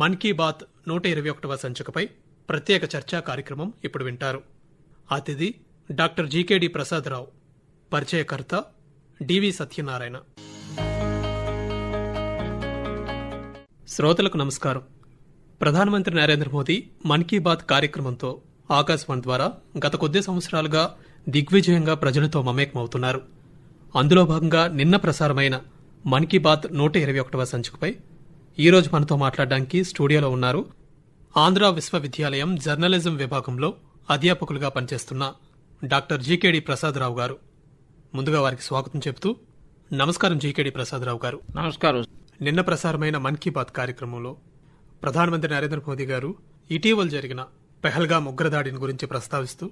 మన్ కీ బాత్ నూట ఇరవై ఒకటవ సంచికపై ప్రత్యేక చర్చా కార్యక్రమం ఇప్పుడు వింటారు. అతిథి డాక్టర్ జీకేడి ప్రసాదరావు పరిచయకర్త డివి సత్యనారాయణ. శ్రోతలకు నమస్కారం. ప్రధానమంత్రి నరేంద్ర మోదీ మన్ కీ బాత్ కార్యక్రమంతో ఆకాశవాణి ద్వారా గత కొద్ది సంవత్సరాలుగా దిగ్విజయంగా ప్రజలతో మమేకమవుతున్నారు. అందులో భాగంగా నిన్న ప్రసారమైన మన్ కీ బాత్ నూట ఇరవై ఒకటవ సంచికపై ఈ రోజు మనతో మాట్లాడడానికి స్టూడియోలో ఉన్నారు ఆంధ్ర విశ్వవిద్యాలయం జర్నలిజం విభాగంలో అధ్యాపకులుగా పనిచేస్తున్న డాక్టర్ జీకేడి ప్రసాదరావు గారు. ముందుగా వారికి స్వాగతం చెబుతూ నమస్కారం జీకేడి ప్రసాదరావు గారు. నమస్కారం. నిన్న ప్రసారమైన మన్ కీ బాత్ కార్యక్రమంలో ప్రధానమంత్రి నరేంద్ర మోదీ గారు ఇటీవల జరిగిన పెహల్గా ఉగ్రదాడిని గురించి ప్రస్తావిస్తూ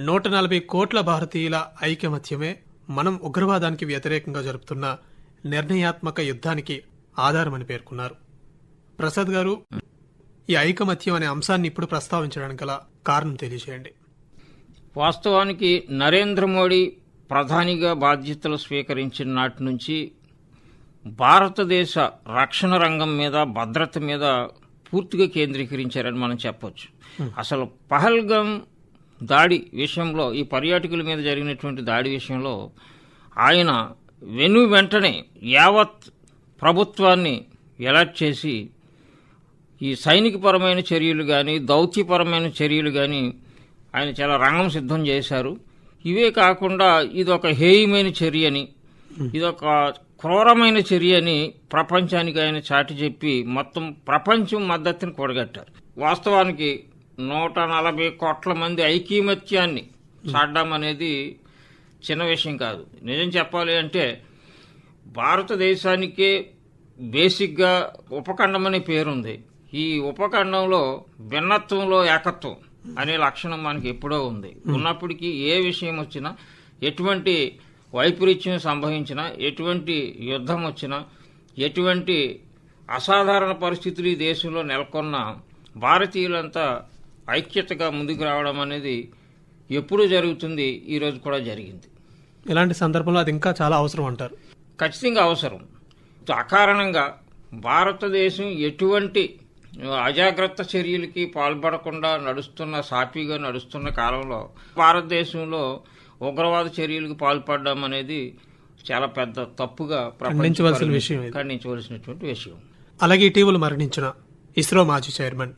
నూట నలభై కోట్ల భారతీయుల ఐకమత్యమే మనం ఉగ్రవాదానికి వ్యతిరేకంగా జరుపుతున్న నిర్ణయాత్మక యుద్ధానికి ఆధారమని పేర్కొన్నారు. ప్రసాద్ గారు ఈ ఐకమత్యం అనే అంశాన్ని ఇప్పుడు ప్రస్తావించడానికి గల కారణం తెలియజేయండి. వాస్తవానికి నరేంద్ర మోడీ ప్రధానిగా బాధ్యతలు స్వీకరించిన నాటి నుంచి భారతదేశ రక్షణ రంగం మీద భద్రత మీద పూర్తిగా కేంద్రీకరించారని మనం చెప్పొచ్చు. అసలు పహల్గం దాడి విషయంలో ఈ పర్యాటకుల మీద జరిగినటువంటి దాడి విషయంలో ఆయన వెను వెంటనే యావత్ ప్రభుత్వాన్ని ఎలర్ట్ చేసి ఈ సైనికపరమైన చర్యలు కానీ దౌత్యపరమైన చర్యలు కానీ ఆయన చాలా రంగం సిద్ధం చేశారు. ఇవే కాకుండా ఇది ఒక హేయమైన చర్య అని ఇదొక క్రూరమైన చర్య అని ప్రపంచానికి ఆయన చాటి చెప్పి మొత్తం ప్రపంచం మద్దతుని కూడగట్టారు. వాస్తవానికి నూట నలభై కోట్ల మంది ఐకీమత్యాన్ని చాడడం అనేది చిన్న విషయం కాదు. నిజం చెప్పాలి అంటే భారతదేశానికే బేసిక్గా ఉపఖండం అనే పేరుంది. ఈ ఉపఖండంలో భిన్నత్వంలో ఏకత్వం అనే లక్షణం మనకి ఎప్పుడో ఉంది. ఉన్నప్పటికీ ఏ విషయం వచ్చినా ఎటువంటి వైపరీత్యం సంభవించినా ఎటువంటి యుద్ధం వచ్చినా ఎటువంటి అసాధారణ పరిస్థితులు ఈ దేశంలో నెలకొన్న భారతీయులంతా ఐక్యతగా ముందుకు రావడం అనేది ఎప్పుడూ జరుగుతుంది ఈరోజు కూడా జరిగింది. ఇలాంటి సందర్భంలో అది ఇంకా చాలా అవసరం అంటారు. ఖచ్చితంగా అవసరం. అకారణంగా భారతదేశం ఎటువంటి అజాగ్రత్త చర్యలకి పాల్పడకుండా నడుస్తున్న సాఫీగా నడుస్తున్న కాలంలో భారతదేశంలో ఉగ్రవాద చర్యలకు పాల్పడడం అనేది చాలా పెద్ద తప్పుగా ప్రపంచ ఖండించవలసిన విషయం. ఖండించవలసినటువంటి విషయం. అలాగే ఇటీవల మరణించిన ఇస్రో మాజీ chairman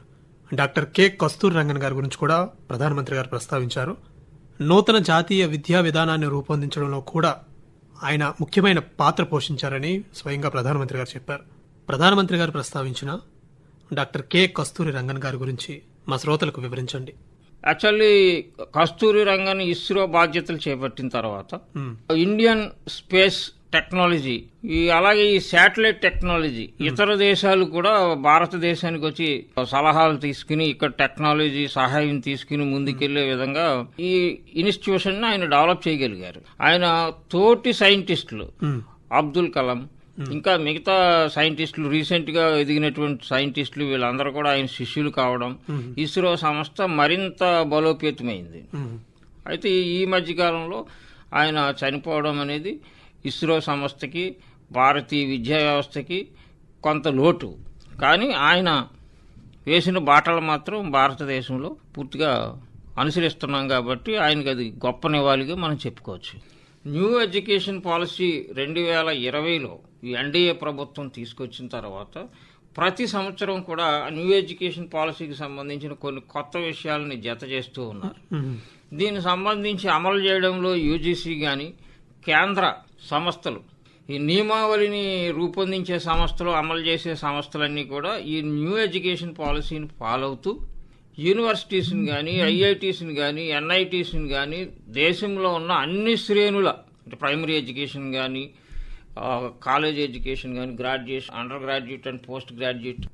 doctor K. Kasturi Rangan గారి గురించి కూడా ప్రధానమంత్రి గారు ప్రస్తావించారు. నూతన జాతీయ విద్యా విధానాన్ని రూపొందించడంలో కూడా ఆయన ముఖ్యమైన పాత్ర పోషించారని స్వయంగా ప్రధానమంత్రి గారు చెప్పారు. ప్రధానమంత్రి గారు ప్రస్తావించిన డాక్టర్ కె కస్తూరి రంగన్ గారి గురించి మా శ్రోతలకు వివరించండి. యాక్చువల్లీ కస్తూరి రంగన్ ఇస్రో బాధ్యతలు చేపట్టిన తర్వాత ఇండియన్ స్పేస్ టెక్నాలజీ. ఈ అలాగే ఈ శాటిలైట్ టెక్నాలజీ. ఇతర దేశాలు కూడా భారతదేశానికి వచ్చి సలహాలు తీసుకుని ఇక్కడ టెక్నాలజీ సహాయం తీసుకుని ముందుకెళ్ళే విధంగా ఈ ఇన్స్టిట్యూషన్ ఆయన డెవలప్ చేయగలిగారు. ఆయన తోటి సైంటిస్టులు అబ్దుల్ కలాం ఇంకా మిగతా సైంటిస్టులు రీసెంట్గా ఎదిగినటువంటి సైంటిస్టులు వీళ్ళందరూ కూడా ఆయన శిష్యులు కావడం. ఇస్రో సంస్థ మరింత బలోపేతమైంది. అయితే ఈ మధ్య కాలంలో ఆయన చనిపోవడం అనేది ఇస్రో సంస్థకి భారతీయ విద్యా వ్యవస్థకి కొంత లోటు. కానీ ఆయన వేసిన బాటలు మాత్రం భారతదేశంలో పూర్తిగా అనుసరిస్తున్నాం కాబట్టి ఆయనకి అది గొప్ప నివాళిగా మనం చెప్పుకోవచ్చు. న్యూ ఎడ్యుకేషన్ పాలసీ రెండు వేల ఇరవైలో ఎన్డీఏ ప్రభుత్వం తీసుకొచ్చిన తర్వాత ప్రతి సంవత్సరం కూడా న్యూ ఎడ్యుకేషన్ పాలసీకి సంబంధించిన కొన్ని కొత్త విషయాలని జత చేస్తూ ఉన్నారు. దీనికి సంబంధించి అమలు చేయడంలో యూజీసీ కానీ కేంద్ర సంస్థలు. ఈ నియమావళిని రూపొందించే సంస్థలు అమలు చేసే సంస్థలన్నీ కూడా ఈ న్యూ ఎడ్యుకేషన్ పాలసీని ఫాలో అవుతూ యూనివర్సిటీస్ని కానీ ఐఐటీస్ని కానీ ఎన్ఐటీస్ని కానీ దేశంలో ఉన్న అన్ని శ్రేణుల అంటే ప్రైమరీ ఎడ్యుకేషన్ కానీ కాలేజ్ ఎడ్యుకేషన్ కానీ graduation undergraduate and post graduate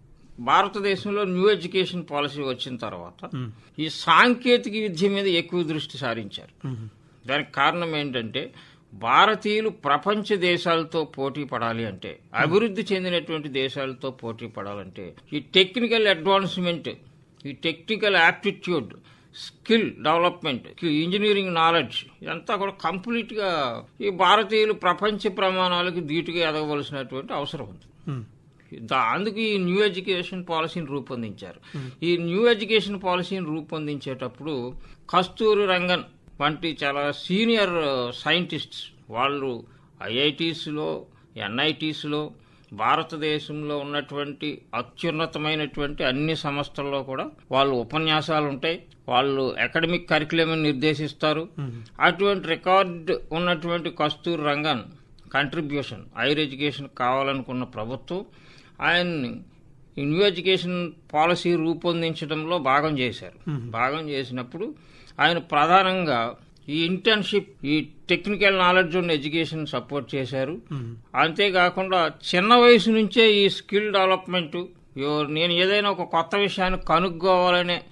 భారతదేశంలో న్యూ ఎడ్యుకేషన్ పాలసీ వచ్చిన తర్వాత ఈ సాంకేతిక విద్య మీద ఎక్కువ దృష్టి సారించారు. దానికి కారణం ఏంటంటే భారతీయులు ప్రపంచ దేశాలతో పోటీ పడాలి అంటే అభివృద్ధి చెందినటువంటి దేశాలతో పోటీ పడాలంటే ఈ టెక్నికల్ అడ్వాన్స్మెంట్ ఈ technical aptitude skill development engineering knowledge ఇదంతా కూడా కంప్లీట్గా ఈ భారతీయులు ప్రపంచ ప్రమాణాలకు ధీటుగా ఎదగవలసినటువంటి అవసరం ఉంది. దా- అందుకు ఈ న్యూ ఎడ్యుకేషన్ పాలసీని రూపొందించారు. ఈ న్యూ ఎడ్యుకేషన్ పాలసీని రూపొందించేటప్పుడు కస్తూరి రంగన్ వంటి చాలా సీనియర్ సైంటిస్ట్స్ వాళ్ళు ఐఐటీస్లో ఎన్ఐటీస్లో భారతదేశంలో ఉన్నటువంటి అత్యున్నతమైనటువంటి అన్ని సంస్థల్లో కూడా వాళ్ళు ఉపన్యాసాలు ఉంటాయి వాళ్ళు అకాడమిక్ కరికులం నిర్దేశిస్తారు. అటువంటి రికార్డ్ ఉన్నటువంటి Kasturi Rangan contribution higher education కావాలనుకున్న ప్రభుత్వం ఆయన్ని న్యూ ఎడ్యుకేషన్ పాలసీ రూపొందించడంలో భాగం చేశారు. భాగం చేసినప్పుడు ఆయన ప్రధానంగా ఈ ఇంటర్న్షిప్ ఈ టెక్నికల్ నాలెడ్జ్ ఉన్న ఎడ్యుకేషన్ సపోర్ట్ చేశారు. అంతేకాకుండా చిన్న వయసు నుంచే ఈ స్కిల్ డెవలప్మెంట్ నేను ఏదైనా ఒక కొత్త విషయాన్ని కనుక్కోవాలనే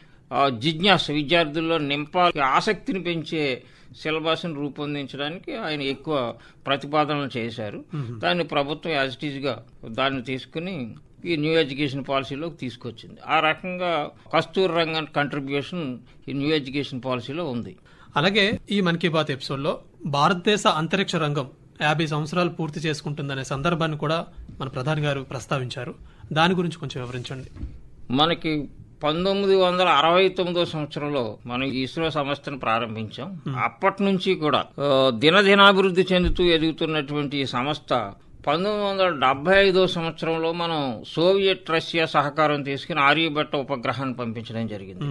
జిజ్ఞాస విద్యార్థుల్లో నింపాలి ఆసక్తిని పెంచే సిలబస్ని రూపొందించడానికి ఆయన ఎక్కువ ప్రతిపాదనలు చేశారు. దాన్ని ప్రభుత్వం యాజ్ ఇట్ ఈజ్గా దాన్ని తీసుకుని ఈ న్యూ ఎడ్యుకేషన్ పాలసీలోకి తీసుకొచ్చింది. ఆ రకంగా కస్తూరి రంగన్ కంట్రిబ్యూషన్ ఈ న్యూ ఎడ్యుకేషన్ పాలసీలో ఉంది. అలాగే ఈ మన్ కీ బాత్ ఎపిసోడ్లో భారతదేశ అంతరిక్ష రంగం యాభై సంవత్సరాలు పూర్తి చేసుకుంటుందనే సందర్భాన్ని కూడా మన ప్రధాని గారు ప్రస్తావించారు. దాని గురించి కొంచెం వివరించండి. మనకి పంతొమ్మిది వందల అరవై తొమ్మిదో సంవత్సరంలో మనం ఇస్రో సంస్థను ప్రారంభించాం. అప్పటి నుంచి కూడా దినదినాభివృద్ధి చెందుతూ ఎదుగుతున్నటువంటి ఈ సంస్థ పంతొమ్మిది వందల డెబ్బై ఐదో సంవత్సరంలో మనం సోవియట్ రష్యా సహకారం తీసుకుని ఆర్యభట్ట ఉపగ్రహాన్ని పంపించడం జరిగింది.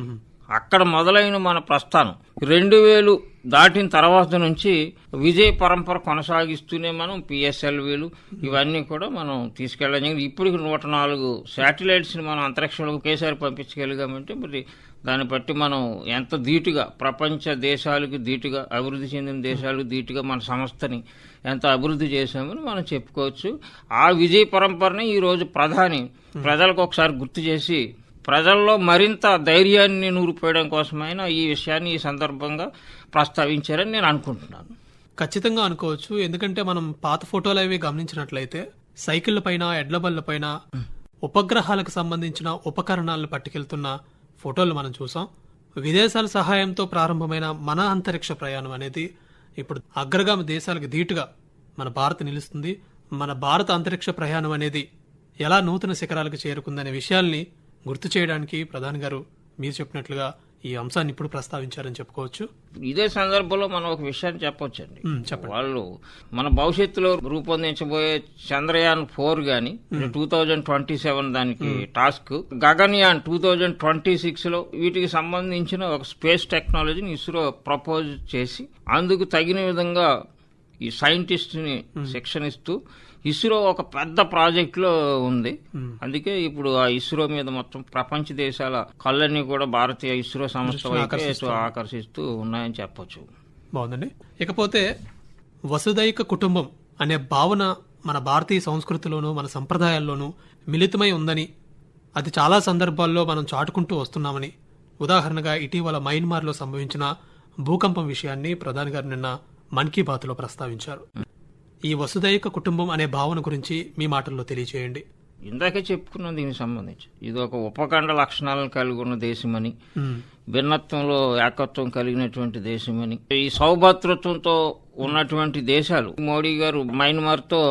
అక్కడ మొదలైన మన ప్రస్థానం. రెండు వేలు దాటిన తర్వాత నుంచి విజయ పరంపర కొనసాగిస్తూనే మనం పిఎస్ఎల్వీలు ఇవన్నీ కూడా మనం తీసుకెళ్ళడం జరిగింది. ఇప్పటికి నూట నాలుగు శాటిలైట్స్ని మనం అంతరిక్షంలో ఒకేసారి పంపించగలిగామంటే మరి దాన్ని బట్టి మనం ఎంత ధీటుగా ప్రపంచ దేశాలకు ధీటుగా అభివృద్ధి చెందిన దేశాలకు ధీటుగా మన సంస్థని ఎంత అభివృద్ధి చేశామని మనం చెప్పుకోవచ్చు. ఆ విజయ పరంపరని ఈరోజు ప్రధాని ప్రజలకు ఒకసారి గుర్తు చేసి ప్రజల్లో మరింత ధైర్యాన్ని నూరిపోయడం కోసమైనా ఈ విషయాన్ని ఈ సందర్భంగా ప్రస్తావించారని నేను అనుకుంటున్నాను. ఖచ్చితంగా అనుకోవచ్చు. ఎందుకంటే మనం పాత ఫోటోలు అవి గమనించినట్లయితే సైకిళ్ళ పైన ఎడ్ల బళ్ళ పైన ఉపగ్రహాలకు సంబంధించిన ఉపకరణాలను పట్టుకెళ్తున్న ఫోటోలు మనం చూసాం. విదేశాల సహాయంతో ప్రారంభమైన మన అంతరిక్ష ప్రయాణం అనేది ఇప్పుడు అగ్రగామి దేశాలకు ధీటుగా మన భారత్ నిలుస్తుంది. మన భారత అంతరిక్ష ప్రయాణం అనేది ఎలా నూతన శిఖరాలకు చేరుకుందనే విషయాల్ని గుర్తు చేయడానికి ప్రధాని గారు మీరు చెప్పినట్లుగా ఈ అంశాన్ని ఇప్పుడు ప్రస్తావించారని చెప్పుకోవచ్చు. ఇదే సందర్భంలో మనం ఒక విషయాన్ని చెప్పొచ్చండి. ఉమ్, చెప్పండి. వాళ్ళు మన భవిష్యత్తులో రూపొందించబోయే చంద్రయాన్ ఫోర్ గాని టూ థౌజండ్ ట్వంటీ సెవెన్ దానికి task Gaganyaan two thousand twenty సిక్స్లో వీటికి సంబంధించిన ఒక స్పేస్ టెక్నాలజీని ఇస్రో ప్రపోజ్ చేసి అందుకు తగిన విధంగా ఈ సైంటిస్ట్ని శిక్షణ ఇస్తూ ఇస్రో ఒక పెద్ద ప్రాజెక్ట్లో ఉంది అందుకే ఇప్పుడు ఆ ఇస్రో మీద మొత్తం ప్రపంచ దేశాల కళ్ళన్నీ కూడా భారతీయ ఇస్రో సంస్థ ఆకర్షిస్తూ ఉన్నాయని చెప్పొచ్చు. బాగుందండి. ఇకపోతే వసుదైక కుటుంబం అనే భావన మన భారతీయ సంస్కృతిలోనూ మన సంప్రదాయాల్లోనూ మిళితమై ఉందని అది చాలా సందర్భాల్లో మనం చాటుకుంటూ వస్తున్నామని ఉదాహరణగా ఇటీవల మయన్మార్లో సంభవించిన భూకంపం విషయాన్ని ప్రధాని గారు నిన్న మన్ కీ బాత్లో ప్రస్తావించారు. ఈ వసుదైక కుటుంబం అనే భావన గురించి మీ మాటల్లో తెలియచేయండి. ఇందాకే చెప్పుకున్నాం దీనికి సంబంధించి. ఇది ఒక ఉపఖండ లక్షణాలను కలిగి ఉన్న దేశమని భిన్నత్వంలో ఏకత్వం కలిగినటువంటి దేశమని ఈ సౌభాతృత్వంతో ఉన్నటువంటి దేశాలు. మోడీ గారు మయన్మార్తో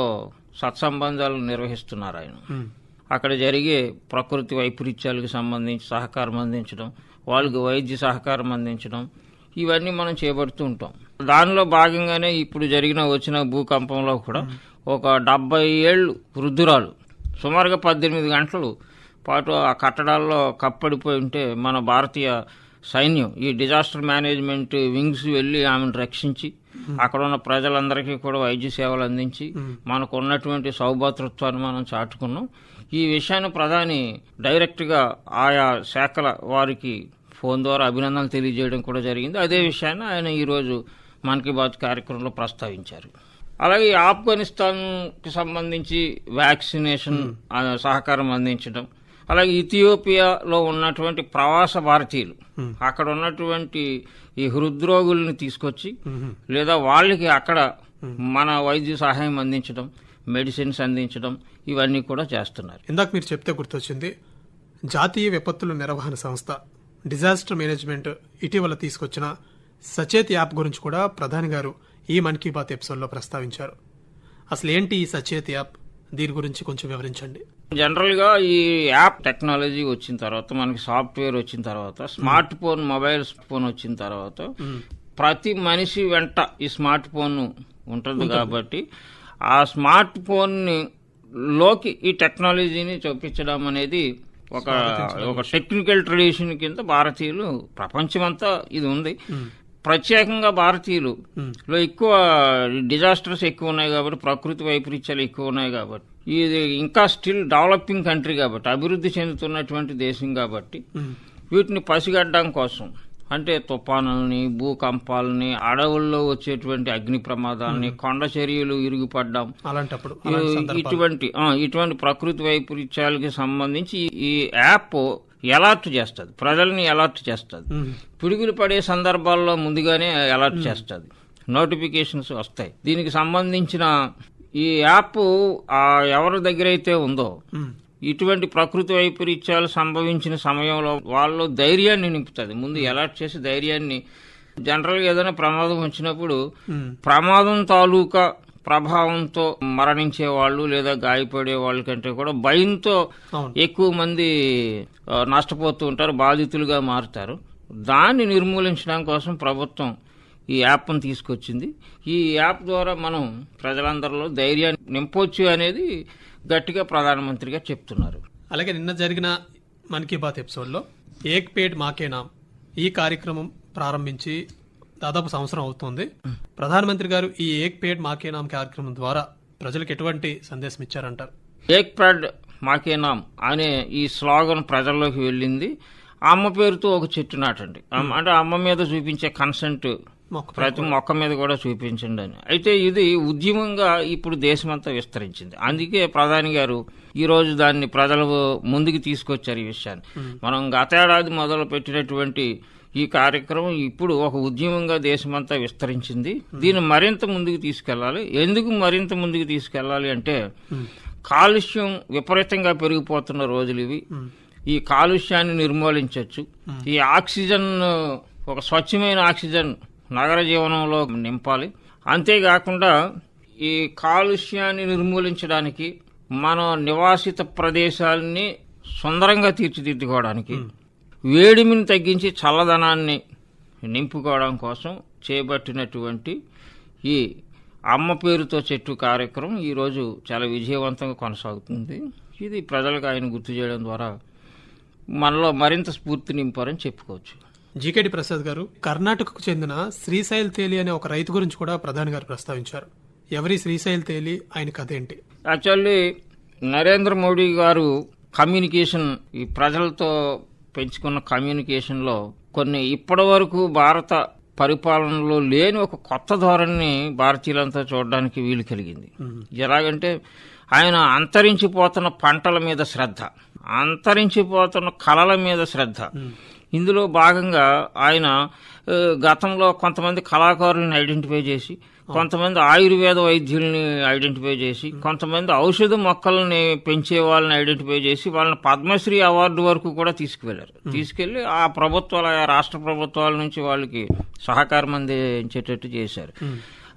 సత్సంబంధాలు నిర్వహిస్తున్నారు ఆయన. అక్కడ జరిగే ప్రకృతి వైపరీత్యాలకు సంబంధించి సహకారం అందించడం వాళ్ళకి వైద్య సహకారం అందించడం ఇవన్నీ మనం చేపడుతూ ఉంటాం. దానిలో భాగంగానే ఇప్పుడు జరిగిన వచ్చిన భూకంపంలో కూడా ఒక డెబ్బై ఏళ్ళు వృద్ధురాలు. సుమారుగా పద్దెనిమిది గంటలు పాటు ఆ కట్టడాల్లో కప్పడిపోయి ఉంటే మన భారతీయ సైన్యం ఈ డిజాస్టర్ మేనేజ్మెంట్ వింగ్స్ వెళ్ళి ఆమెను రక్షించి అక్కడ ఉన్న ప్రజలందరికీ కూడా వైద్య సేవలు అందించి మనకు ఉన్నటువంటి సౌభాతృత్వాన్ని మనం చాటుకున్నాం. ఈ విషయాన్ని ప్రధాని డైరెక్ట్గా ఆయా శాఖల వారికి ఫోన్ ద్వారా అభినందనలు తెలియజేయడం కూడా జరిగింది. అదే విషయాన్ని ఆయన ఈరోజు మన్ కీ బాత్ కార్యక్రమంలో ప్రస్తావించారు. అలాగే ఆఫ్ఘనిస్తాన్కి సంబంధించి వ్యాక్సినేషన్ సహకారం అందించడం అలాగే ఇథియోపియాలో ఉన్నటువంటి ప్రవాస భారతీయులు అక్కడ ఉన్నటువంటి ఈ హృద్రోగుల్ని తీసుకొచ్చి లేదా వాళ్ళకి అక్కడ మన వైద్య సహాయం అందించడం మెడిసిన్స్ అందించడం ఇవన్నీ కూడా చేస్తున్నారు. ఇందాక మీరు చెప్తే గుర్తొచ్చింది జాతీయ విపత్తుల నిర్వహణ సంస్థ డిజాస్టర్ మేనేజ్మెంట్ ఇటీవల తీసుకొచ్చిన సచేత్ యాప్ గురించి కూడా ప్రధాని గారు ఈ మన్ కీ బాత్ ఎపిసోడ్లో ప్రస్తావించారు. అసలు ఏంటి ఈ సచేత్ యాప్? దీని గురించి కొంచెం వివరించండి. జనరల్గా ఈ యాప్ టెక్నాలజీ వచ్చిన తర్వాత మనకి సాఫ్ట్వేర్ వచ్చిన తర్వాత స్మార్ట్ ఫోన్ మొబైల్ ఫోన్ వచ్చిన తర్వాత ప్రతి మనిషి వెంట ఈ స్మార్ట్ ఫోన్ ఉంటుంది కాబట్టి ఆ స్మార్ట్ ఫోన్లోకి ఈ టెక్నాలజీని చూపించడం అనేది ఒక ఒక టెక్నికల్ ట్రెడిషన్ కింద భారతీయులు ప్రపంచమంతా ఇది ఉంది. ప్రత్యేకంగా భారతీయులు. లో ఎక్కువ డిజాస్టర్స్ ఎక్కువ ఉన్నాయి కాబట్టి ప్రకృతి వైపరీత్యాలు ఎక్కువ ఉన్నాయి కాబట్టి. ఇది ఇంకా స్టిల్ డెవలపింగ్ కంట్రీ కాబట్టి అభివృద్ధి చెందుతున్నటువంటి దేశం కాబట్టి. వీటిని పసిగట్టడం కోసం. అంటే తుఫానుల్ని భూకంపాలని అడవుల్లో వచ్చేటువంటి అగ్ని ప్రమాదాలని కొండ చర్యలు ఇరుగుపడ్డం. అలాంటప్పుడు ఇటువంటి ఇటువంటి ప్రకృతి వైపరీత్యాలకి సంబంధించి ఈ- యాప్ అలర్ట్ చేస్తుంది. ప్రజల్ని అలర్ట్ చేస్తుంది. పిడుగులు పడే సందర్భాల్లో ముందుగానే అలర్ట్ చేస్తుంది. నోటిఫికేషన్స్ వస్తాయి. దీనికి సంబంధించిన ఈ యాప్ ఆ ఎవరి దగ్గర అయితే ఉందో ఇటువంటి ప్రకృతి వైపరీత్యాలు సంభవించిన సమయంలో వాళ్ళు ధైర్యాన్ని నింపుతుంది ముందు అలర్ట్ చేసి ధైర్యాన్ని జనరల్గా ఏదైనా ప్రమాదం వచ్చినప్పుడు ప్రమాదం తాలూకా ప్రభావంతో మరణించే వాళ్ళు లేదా గాయపడే వాళ్ళ కంటే కూడా భయంతో ఎక్కువ మంది నష్టపోతూ ఉంటారు బాధితులుగా మారుతారు. దాన్ని నిర్మూలించడం కోసం ప్రభుత్వం ఈ యాప్ను తీసుకొచ్చింది. ఈ యాప్ ద్వారా మనం ప్రజలందరిలో ధైర్యాన్ని నింపొచ్చు అనేది గట్టిగా ప్రధానమంత్రిగా చెప్తున్నారు. అలాగే నిన్న జరిగిన మన్ కీ బాత్ ఎపిసోడ్లో ఏక్ పేడ్ మాకే నామ్ ఈ కార్యక్రమం ప్రారంభించి దాదాపు సంవత్సరం అవుతోంది. ప్రధానమంత్రి గారు ఈ ఏక్ పేడ్ మాకే నామ్ కార్యక్రమం ద్వారా ప్రజలకు ఎటువంటి సందేశం ఇచ్చారంటారు? ఏక్ ప్యాడ్ మాకే నామ్ అనే ఈ స్లోగన్ ప్రజల్లోకి వెళ్ళింది. అమ్మ పేరుతో ఒక చెట్టు నాటండి. అంటే అమ్మ మీద చూపించే కన్సెంట్ ప్రతి మొక్క మీద కూడా చూపించండి అని. అయితే ఇది ఉద్యమంగా ఇప్పుడు దేశమంతా విస్తరించింది. అందుకే ప్రధాని గారు ఈ రోజు దాన్ని ప్రజలు ముందుకు తీసుకొచ్చారు ఈ విషయాన్ని. మనం గతేడాది మొదలు పెట్టినటువంటి ఈ కార్యక్రమం ఇప్పుడు ఒక ఉద్యమంగా దేశమంతా విస్తరించింది. దీన్ని మరింత ముందుకు తీసుకెళ్ళాలి. ఎందుకు మరింత ముందుకు తీసుకెళ్ళాలి అంటే కాలుష్యం విపరీతంగా పెరిగిపోతున్న రోజులు ఇవి. ఈ కాలుష్యాన్ని నిర్మూలించవచ్చు. ఈ ఆక్సిజన్ ఒక స్వచ్ఛమైన ఆక్సిజన్ నగర జీవనంలో నింపాలి. అంతేకాకుండా ఈ కాలుష్యాన్ని నిర్మూలించడానికి మన నివాసిత ప్రదేశాలని సుందరంగా తీర్చిదిద్దుకోవడానికి వేడిమిని తగ్గించి చల్లదనాన్ని నింపుకోవడం కోసం చేపట్టినటువంటి ఈ అమ్మ పేరుతో చెట్టు కార్యక్రమం ఈరోజు చాలా విజయవంతంగా కొనసాగుతుంది. ఇది ప్రజలకు ఆయన గుర్తు చేయడం ద్వారా మనలో మరింత స్ఫూర్తి నింపారని చెప్పుకోవచ్చు. జీకేడి ప్రసాద్ గారు కర్ణాటకకు చెందిన శ్రీశైల్ తేలి అనే ఒక రైతు గురించి కూడా ప్రధాని గారు ప్రస్తావించారు. ఎవరి శ్రీశైల్ తేలి ఆయన కథ ఏంటి? యాక్చువల్లీ నరేంద్ర మోడీ గారు కమ్యూనికేషన్ ఈ ప్రజలతో పెంచుకున్న కమ్యూనికేషన్లో కొన్ని ఇప్పటి వరకు భారత పరిపాలనలో లేని ఒక కొత్త ధోరణిని భారతీయులంతా చూడడానికి వీలు కలిగింది. ఎలాగంటే ఆయన అంతరించిపోతున్న పంటల మీద శ్రద్ధ అంతరించిపోతున్న కళల మీద శ్రద్ధ. ఇందులో భాగంగా ఆయన గతంలో కొంతమంది కళాకారులను ఐడెంటిఫై చేసి కొంతమంది ఆయుర్వేద వైద్యుల్ని ఐడెంటిఫై చేసి కొంతమంది ఔషధ మొక్కల్ని పెంచే వాళ్ళని ఐడెంటిఫై చేసి వాళ్ళని పద్మశ్రీ అవార్డు వరకు కూడా తీసుకువెళ్ళారు తీసుకెళ్ళి ఆ ప్రభుత్వాల రాష్ట్ర ప్రభుత్వాల నుంచి వాళ్ళకి సహకారం అందించేటట్టు చేశారు.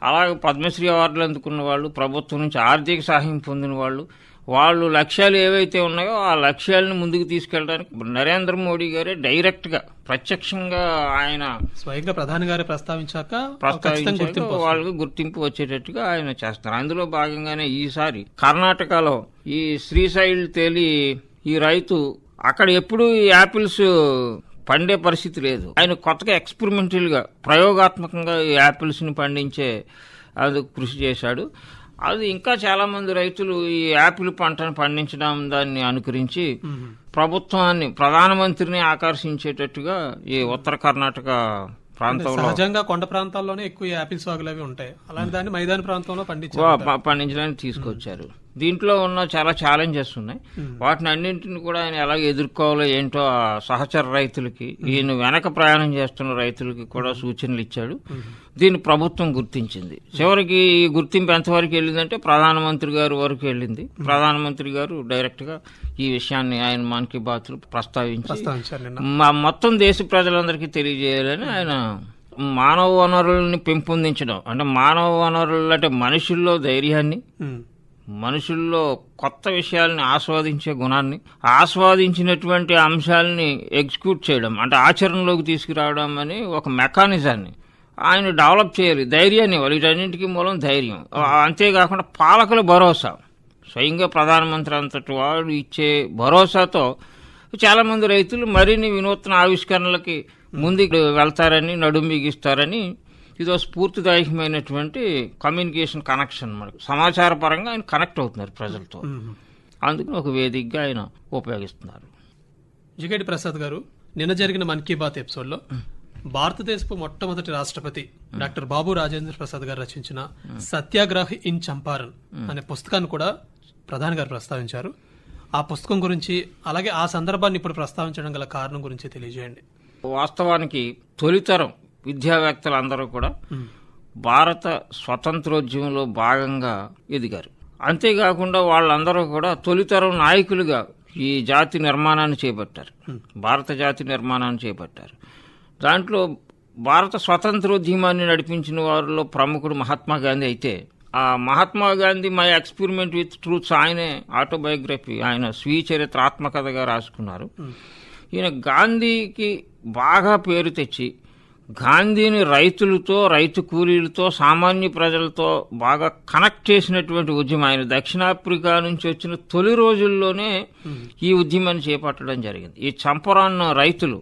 అలాగే పద్మశ్రీ అవార్డులు అందుకున్న వాళ్ళు ప్రభుత్వం నుంచి ఆర్థిక సహాయం పొందిన వాళ్ళు వాళ్ళు లక్ష్యాలు ఏవైతే ఉన్నాయో ఆ లక్ష్యాలను ముందుకు తీసుకెళ్ళడానికి నరేంద్ర మోడీ గారే డైరెక్ట్గా ప్రత్యక్షంగా ఆయన స్వయంగా ప్రధాని గారు ప్రస్తావించాక ప్రస్తావించాక. వాళ్ళకు గుర్తింపు వచ్చేటట్టుగా ఆయన చేస్తారు అందులో భాగంగానే ఈసారి కర్ణాటకలో ఈ శ్రీశైల్ తేలి ఈ రైతు అక్కడ ఎప్పుడు ఈ యాపిల్స్ పండే పరిస్థితి లేదు. ఆయన కొత్తగా ఎక్స్పెరిమెంటల్గా ప్రయోగాత్మకంగా ఈ యాపిల్స్ని పండించే అది కృషి చేశాడు. అది ఇంకా చాలా మంది రైతులు ఈ యాపిల్ పంటను పండించడం దాన్ని అనుకరించి. ప్రభుత్వాన్ని ప్రధానమంత్రిని ఆకర్షించేటట్టుగా ఈ ఉత్తర కర్ణాటక ప్రాంతంలో సహజంగా కొండ ప్రాంతాల్లోనే ఎక్కువ యాపిల్ సాగులు అవి ఉంటాయి. అలాంటి దాన్ని మైదాన ప్రాంతంలో పండించారు. పండించడానికి తీసుకొచ్చారు. దీంట్లో ఉన్న చాలా ఛాలెంజెస్ ఉన్నాయి. వాటిని అన్నింటిని కూడా ఆయన ఎలా ఎదుర్కోవాలో ఏంటో ఆ సహచర రైతులకి ఈయన వెనక ప్రయాణం చేస్తున్న రైతులకి కూడా సూచనలు ఇచ్చాడు. దీన్ని ప్రభుత్వం గుర్తించింది. చివరికి ఈ గుర్తింపు ఎంతవరకు వెళ్ళిందంటే ప్రధానమంత్రి గారు వరకు వెళ్ళింది. ప్రధానమంత్రి గారు డైరెక్ట్గా ఈ విషయాన్ని ఆయన మన్ కీ బాత్ ప్రస్తావించి మొత్తం దేశ ప్రజలందరికీ తెలియజేయాలని ఆయన మానవ వనరులని పెంపొందించడం. అంటే మానవ వనరులు అంటే మనుషుల్లో ధైర్యాన్ని. మనుషుల్లో కొత్త విషయాల్ని ఆస్వాదించే గుణాన్ని ఆస్వాదించినటువంటి అంశాలని ఎగ్జిక్యూట్ చేయడం అంటే ఆచరణలోకి తీసుకురావడం అని ఒక మెకానిజాన్ని ఆయన డెవలప్ చేయాలి. ధైర్యాన్ని ఇవ్వాలి. వీటన్నింటికి మూలం ధైర్యం. అంతేకాకుండా పాలకుల భరోసా. స్వయంగా ప్రధానమంత్రి అంతటి వాడు ఇచ్చే భరోసాతో చాలామంది రైతులు మరిన్ని వినూత్న ఆవిష్కరణలకి ముందుకు వెళ్తారని నడుం బిగిస్తారని ఇదో స్ఫూర్తిదాయకమైనటువంటి కమ్యూనికేషన్ కనెక్షన్ మనకు. సమాచార పరంగా ఆయన కనెక్ట్ అవుతున్నారు ప్రజలతో. అందుకని ఒక వేదికగా ఆయన ఉపయోగిస్తున్నారు. జిగేటి ప్రసాద్ గారు నిన్న జరిగిన మన్ కీ బాత్ ఎపిసోడ్లో భారతదేశపు మొట్టమొదటి రాష్ట్రపతి డాక్టర్ బాబు రాజేంద్ర ప్రసాద్ గారు రచించిన సత్యాగ్రహ్ ఇన్ చంపారన్ అనే పుస్తకాన్ని కూడా ప్రధాని గారు ప్రస్తావించారు. ఆ పుస్తకం గురించి అలాగే ఆ సందర్భాన్ని ఇప్పుడు ప్రస్తావించడం గల కారణం గురించి తెలియజేయండి. వాస్తవానికి తొలితరం విద్యావేత్తలందరూ కూడా భారత స్వతంత్రోద్యమంలో భాగంగా ఎదిగారు. అంతేకాకుండా వాళ్ళందరూ కూడా తొలితరం నాయకులుగా ఈ జాతి నిర్మాణాన్ని చేపట్టారు. భారత జాతి నిర్మాణాన్ని చేపట్టారు. దాంట్లో భారత స్వతంత్రోద్యమాన్ని నడిపించిన వారిలో ప్రముఖుడు మహాత్మా గాంధీ అయితే ఆ Mahatma Gandhi my experiment with truths ఆయనే ఆటోబయోగ్రఫీ ఆయన స్వీయ చరిత్ర ఆత్మకథగా రాసుకున్నారు ఈయన గాంధీకి బాగా పేరు తెచ్చి గాంధీని రైతులతో రైతు కూలీలతో సామాన్య ప్రజలతో బాగా కనెక్ట్ చేసినటువంటి ఉద్యమం. ఆయన దక్షిణాఫ్రికా నుంచి వచ్చిన తొలి రోజుల్లోనే ఈ ఉద్యమాన్ని చేపట్టడం జరిగింది. ఈ చంపరాన్న రైతులు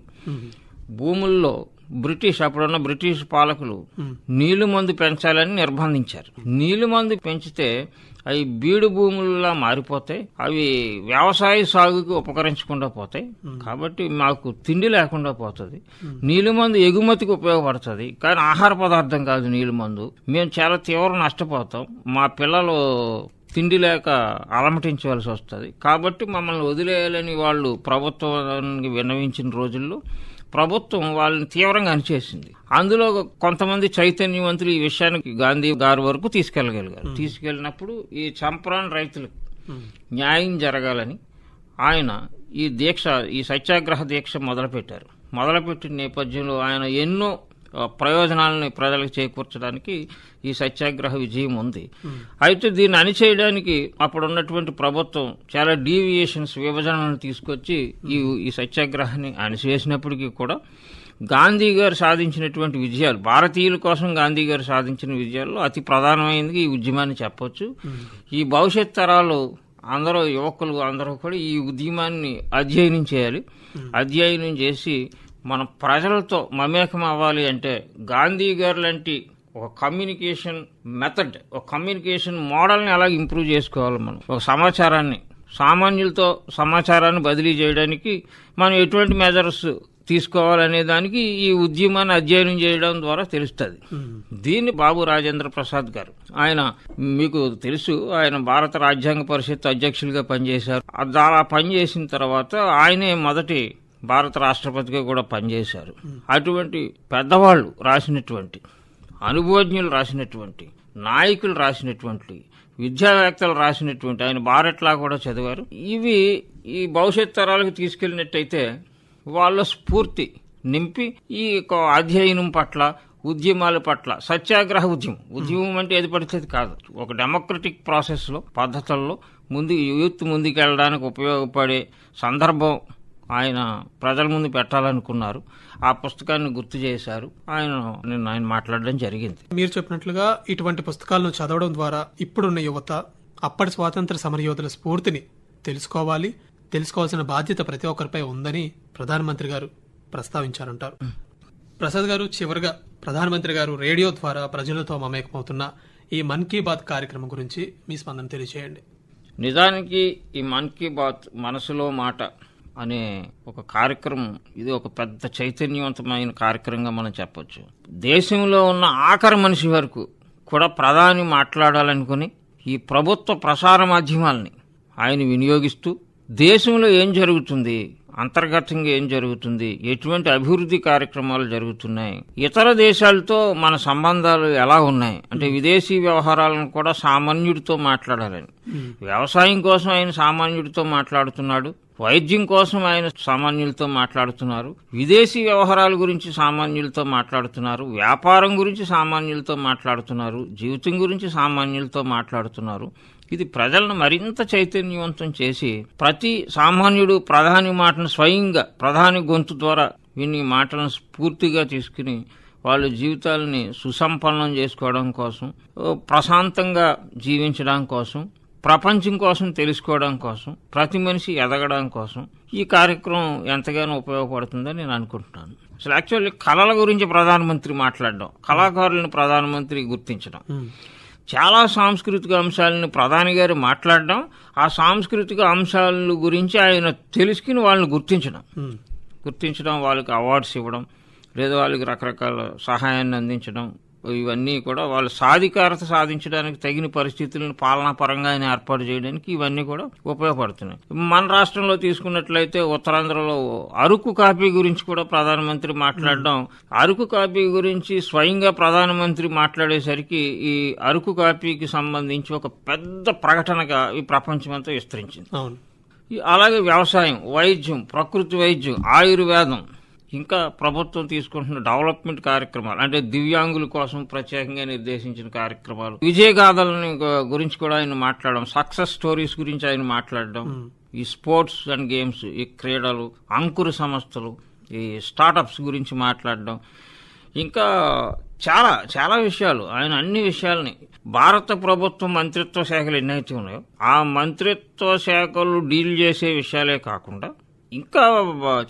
భూముల్లో బ్రిటిష్ అప్పుడున్న బ్రిటిష్ పాలకులు నీళ్ళు మందు పెంచాలని నిర్బంధించారు. నీళ్ళు మందు పెంచితే అవి బీడు భూముల్లా మారిపోతాయి. అవి వ్యవసాయ సాగుకి ఉపకరించకుండా పోతాయి. కాబట్టి మాకు తిండి లేకుండా పోతుంది. నీళ్ళు మందు ఎగుమతికి ఉపయోగపడుతుంది. కానీ ఆహార పదార్థం కాదు నీళ్ళు మందు. మేము చాలా తీవ్ర నష్టపోతాం. మా పిల్లలు తిండి లేక అలమటించవలసి వస్తుంది. కాబట్టి మమ్మల్ని వదిలేయాలని వాళ్ళు ప్రభుత్వానికి విన్నవించిన రోజుల్లో ప్రభుత్వం వాళ్ళని తీవ్రంగా అణిచేసింది. అందులో కొంతమంది చైతన్యవంతులు ఈ విషయానికి గాంధీ గారి వరకు తీసుకెళ్ళగలిగారు తీసుకెళ్ళినప్పుడు ఈ చంపరాన్ రైతులకు న్యాయం జరగాలని ఆయన ఈ దీక్ష ఈ సత్యాగ్రహ దీక్ష మొదలుపెట్టారు. మొదలుపెట్టిన నేపథ్యంలో ఆయన ఎన్నో ప్రయోజనాలని ప్రజలకు చేకూర్చడానికి ఈ సత్యాగ్రహ విజయం ఉంది. అయితే దీన్ని అణిచేయడానికి అప్పుడు ఉన్నటువంటి ప్రభుత్వం చాలా డీవియేషన్స్ విభజనలను తీసుకొచ్చి ఈ ఈ సత్యాగ్రహాన్ని అణిచేసినప్పటికీ కూడా గాంధీ గారు సాధించినటువంటి విజయాలు భారతీయుల కోసం గాంధీ గారు సాధించిన విజయాల్లో అతి ప్రధానమైనది ఈ ఉద్యమాన్ని చెప్పొచ్చు. ఈ భవిష్యత్ తరాలు అందరూ యువకులు అందరూ కూడా ఈ ఉద్యమాన్ని అధ్యయనం చేయాలి. అధ్యయనం చేసి మన ప్రజలతో మమేకం అవ్వాలి అంటే గాంధీ గారు లాంటి ఒక కమ్యూనికేషన్ మెథడ్ ఒక కమ్యూనికేషన్ మోడల్ని ఎలా ఇంప్రూవ్ చేసుకోవాలి మనం. ఒక సమాచారాన్ని సామాన్యులతో సమాచారాన్ని బదిలీ చేయడానికి మనం ఎటువంటి మెజర్స్ తీసుకోవాలనే దానికి ఈ ఉద్యమాన్ని అధ్యయనం చేయడం ద్వారా తెలుస్తుంది. దీన్ని బాబు రాజేంద్ర ప్రసాద్ గారు ఆయన మీకు తెలుసు ఆయన భారత రాజ్యాంగ పరిషత్ అధ్యక్షులుగా పనిచేశారు. అలా పనిచేసిన తర్వాత ఆయనే మొదటి భారత రాష్ట్రపతిగా కూడా పనిచేశారు. అటువంటి పెద్దవాళ్ళు రాసినటువంటి అనుభవజ్ఞులు రాసినటువంటి నాయకులు రాసినటువంటి విద్యావేత్తలు రాసినటువంటి ఆయన భారత్లా కూడా చదివారు. ఇవి ఈ భవిష్యత్ తరాలకు తీసుకెళ్ళినట్టయితే వాళ్ళ స్ఫూర్తి నింపి ఈ అధ్యయనం పట్ల ఉద్యమాల పట్ల సత్యాగ్రహ ఉద్యమం. ఉద్యమం అంటే ఏది పడితే కాదు. ఒక డెమోక్రటిక్ ప్రాసెస్లో పద్ధతుల్లో ముందు యూత్ ముందుకెళ్ళడానికి ఉపయోగపడే సందర్భం ఆయన ప్రజల ముందు పెట్టాలనుకున్నారు. ఆ పుస్తకాన్ని గుర్తు చేశారు. ఆయన నిన్న ఆయన మాట్లాడడం జరిగింది. మీరు చెప్పినట్లుగా ఇటువంటి పుస్తకాలను చదవడం ద్వారా ఇప్పుడున్న యువత అప్పటి స్వాతంత్ర సమరయోధుల స్ఫూర్తిని తెలుసుకోవాలి. తెలుసుకోవాల్సిన బాధ్యత ప్రతి ఒక్కరిపై ఉందని ప్రధానమంత్రి గారు ప్రస్తావించారంటారు. ప్రసాద్ గారు చివరిగా ప్రధానమంత్రి గారు రేడియో ద్వారా ప్రజలతో మమేకమవుతున్న ఈ మన్ కీ బాత్ కార్యక్రమం గురించి మీ స్పందన తెలియజేయండి నిజానికి ఈ మన్ కీ బాత్ మనసులో మాట అనే ఒక కార్యక్రమం ఇది ఒక పెద్ద చైతన్యవంతమైన కార్యక్రమంగా మనం చెప్పొచ్చు. దేశంలో ఉన్న ఆఖరి మనిషి వరకు కూడా ప్రధాని మాట్లాడాలనుకుని ఈ ప్రభుత్వ ప్రసార మాధ్యమాల్ని ఆయన వినియోగిస్తూ దేశంలో ఏం జరుగుతుంది అంతర్గతంగా ఏం జరుగుతుంది ఎటువంటి అభివృద్ధి కార్యక్రమాలు జరుగుతున్నాయి ఇతర దేశాలతో మన సంబంధాలు ఎలా ఉన్నాయి అంటే విదేశీ వ్యవహారాలను కూడా సామాన్యుడితో మాట్లాడాలని. వ్యవసాయం కోసం ఆయన సామాన్యుడితో మాట్లాడుతున్నాడు. వైద్యం కోసం ఆయన సామాన్యులతో మాట్లాడుతున్నారు. విదేశీ వ్యవహారాల గురించి సామాన్యులతో మాట్లాడుతున్నారు. వ్యాపారం గురించి సామాన్యులతో మాట్లాడుతున్నారు. జీవితం గురించి సామాన్యులతో మాట్లాడుతున్నారు. ఇది ప్రజలను మరింత చైతన్యవంతం చేసి ప్రతి సామాన్యుడు ప్రధాని మాటను స్వయంగా ప్రధాని గొంతు ద్వారా విని మాటలను స్ఫూర్తిగా తీసుకుని వాళ్ళ జీవితాలని సుసంపన్నం చేసుకోవడం కోసం ప్రశాంతంగా జీవించడం కోసం ప్రపంచం కోసం తెలుసుకోవడం కోసం ప్రతి మనిషి ఎదగడం కోసం ఈ కార్యక్రమం ఎంతగానో ఉపయోగపడుతుందని నేను అనుకుంటున్నాను. అసలు యాక్చువల్లీ కళల గురించి ప్రధానమంత్రి మాట్లాడడం కళాకారులను ప్రధానమంత్రి గుర్తించడం చాలా సాంస్కృతిక అంశాలను ప్రధాని గారు మాట్లాడడం ఆ సాంస్కృతిక అంశాల గురించి ఆయన తెలుసుకుని వాళ్ళని గుర్తించడం. గుర్తించడం వాళ్ళకి అవార్డ్స్ ఇవ్వడం లేదా వాళ్ళకి రకరకాల సహాయాన్ని అందించడం ఇవన్నీ కూడా వాళ్ళు సాధికారత సాధించడానికి తగిన పరిస్థితులను పాలనా పరంగా ఆయన ఏర్పాటు చేయడానికి ఇవన్నీ కూడా ఉపయోగపడుతున్నాయి. మన రాష్ట్రంలో తీసుకున్నట్లయితే ఉత్తరాంధ్రలో అరకు కాపీ గురించి కూడా ప్రధానమంత్రి మాట్లాడడం అరకు కాపీ గురించి స్వయంగా ప్రధానమంత్రి మాట్లాడేసరికి ఈ అరకు కాపీకి సంబంధించి ఒక పెద్ద ప్రకటనగా ఈ ప్రపంచమంతా విస్తరించింది. అలాగే వ్యవసాయం వైద్యం ప్రకృతి వైద్యం ఆయుర్వేదం ఇంకా ప్రభుత్వం తీసుకుంటున్న డెవలప్మెంట్ కార్యక్రమాలు అంటే దివ్యాంగుల కోసం ప్రత్యేకంగా నిర్దేశించిన కార్యక్రమాలు. విజయగాథలని గురించి కూడా ఆయన మాట్లాడడం సక్సెస్ స్టోరీస్ గురించి ఆయన మాట్లాడడం ఈ స్పోర్ట్స్ అండ్ గేమ్స్ ఈ క్రీడలు అంకుర సంస్థలు ఈ స్టార్టప్స్ గురించి మాట్లాడడం. ఇంకా చాలా చాలా విషయాలు. ఆయన అన్ని విషయాల్ని భారత ప్రభుత్వ మంత్రిత్వ శాఖలు ఎన్నైతే ఉన్నాయో ఆ మంత్రిత్వ శాఖలు డీల్ చేసే విషయాలే కాకుండా ఇంకా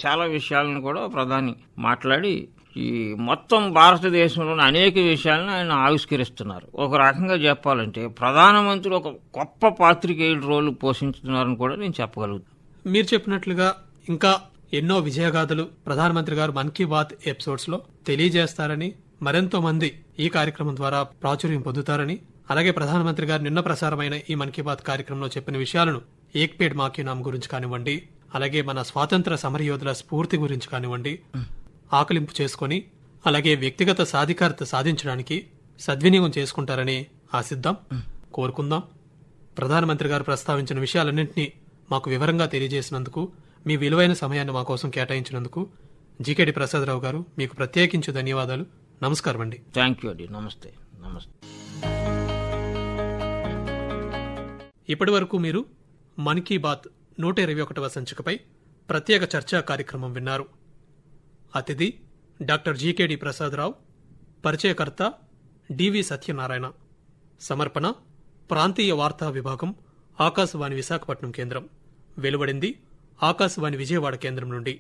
చాలా విషయాలను కూడా ప్రధాని మాట్లాడి ఈ మొత్తం భారతదేశంలోని అనేక విషయాలను ఆయన ఆవిష్కరిస్తున్నారు. ఒక రకంగా చెప్పాలంటే ప్రధానమంత్రి ఒక గొప్ప పాత్రికేయుడు రోల్ పోషించుతున్నారని కూడా నేను చెప్పగలుగుతాను మీరు చెప్పినట్లుగా ఇంకా ఎన్నో విజయగాథలు ప్రధానమంత్రి గారు మన్ కీ బాత్ ఎపిసోడ్స్లో తెలియజేస్తారని మరెంతో మంది ఈ కార్యక్రమం ద్వారా ప్రాచుర్యం పొందుతారని అలాగే ప్రధానమంత్రి గారు నిన్న ప్రసారమైన ఈ మన్ కీ బాత్ కార్యక్రమంలో చెప్పిన విషయాలను ఏక్పేట్ మాకి నామ్ గురించి కానివ్వండి అలాగే మన స్వాతంత్ర సమరయోధుల స్ఫూర్తి గురించి కానివ్వండి ఆకలింపు చేసుకొని అలాగే వ్యక్తిగత సాధికారత సాధించడానికి సద్వినియోగం చేసుకుంటారని ఆశిద్దాం కోరుకుందాం. ప్రధానమంత్రి గారు ప్రస్తావించిన విషయాలన్నింటినీ మాకు వివరంగా తెలియజేసినందుకు మీ విలువైన సమయాన్ని మా కోసం కేటాయించినందుకు జీకేడి ప్రసాదరావు గారు మీకు ప్రత్యేకించి ధన్యవాదాలు. నమస్కారం అండి. థ్యాంక్ యూ అండి. నమస్తే. నమస్తే. ఇప్పటి వరకు మీరు మన్ కీ బాత్ నూట ఇరవై ఒకటవ సంచికపై ప్రత్యేక చర్చా కార్యక్రమం విన్నారు. అతిథి డాక్టర్ జీకేడి ప్రసాదరావు పరిచయకర్త డివి సత్యనారాయణ. సమర్పణ ప్రాంతీయ వార్తా విభాగం ఆకాశవాణి విశాఖపట్నం కేంద్రం. వెలువడింది ఆకాశవాణి విజయవాడ కేంద్రం నుండి.